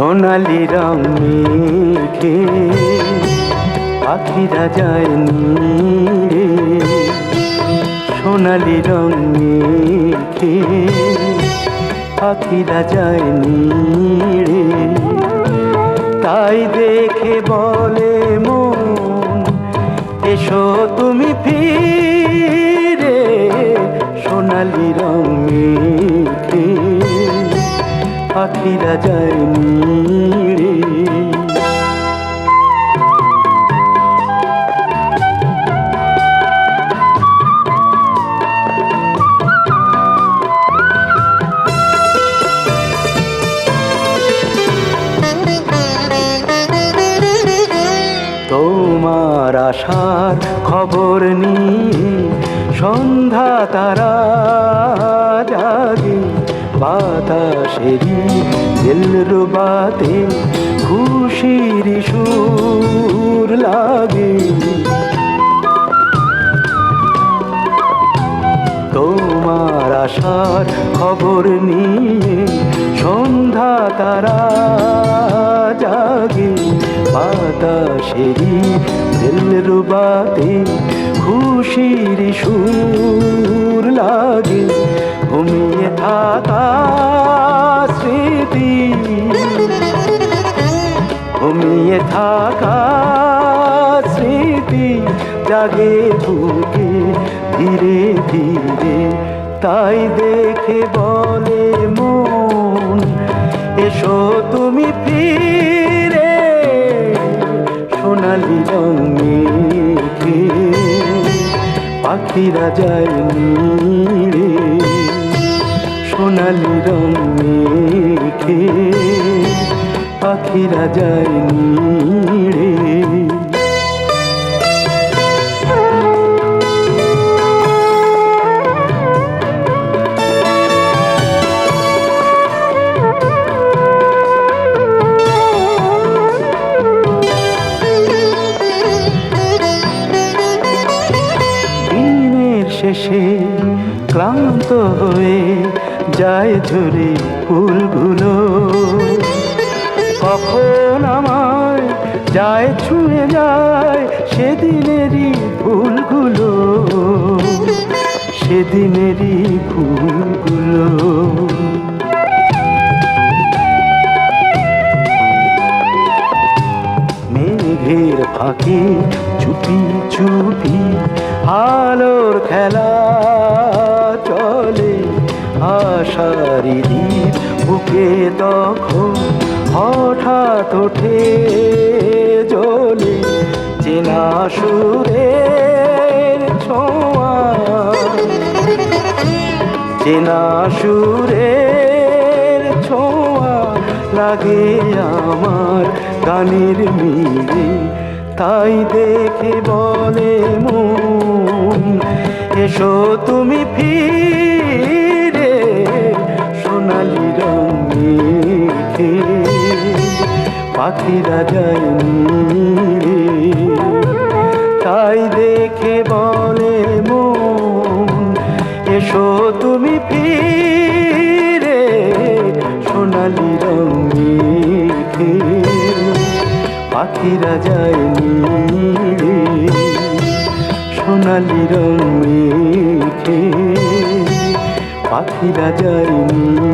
সোনালি রং মেঘে পাখিরা যায় নীড়ে। সোনালি রং মেঘে পাখিরা যায় নীড়ে। তাই দেখে বলে মন, এসো তুমি ফিরে, সোনালি রং মেঘে। পাখিরা তোমার আশার খবর নিয়ে সন্ধ্যা তারা জাগে। বাতাসেরি দিলরুবাতে খুশির সুর লাগে। তোমার আশার খবর নিয়ে সন্ধ্যা তারা বাতাসেরি দিলরুবাতে খুশির সুর লাগে, ঘুমিয়ে থাকা স্মৃতি। ঘুমিয়ে থাকা স্মৃতি জাগে বুকে, ধীরে ধীরে তাই দেখে বলে মন, এসো তুমি ফিরে পাখিরা যায় নীড়ে সোনালি রঙে পাখিরা যায় নীড়ে। ক্লান্ত হয়ে যায় ঝরে ফুলগুলো। কখন আমায় যায়, ছুঁয়ে যায় সেদিনেরই ফুলগুলো। সেদিনেরই ফুলগুলো। মেঘের ফাঁকে চুপি চুপি আলোর খেলা। বুকে তখন হঠাৎ ওঠে জলে চেনা সুরের ছোঁয়া চেনা সুরের ছোঁয়া লাগে আমার গানের মিলে। তাই দেখে বলে মন, এসো তুমি ফিরে রঙে পাখিরা যায় তাই দেখে বলে মন, এসো তুমি ফিরে, সোনালি রঙে পাখিরা যায় সোনালি রঙে পাখিরা যায়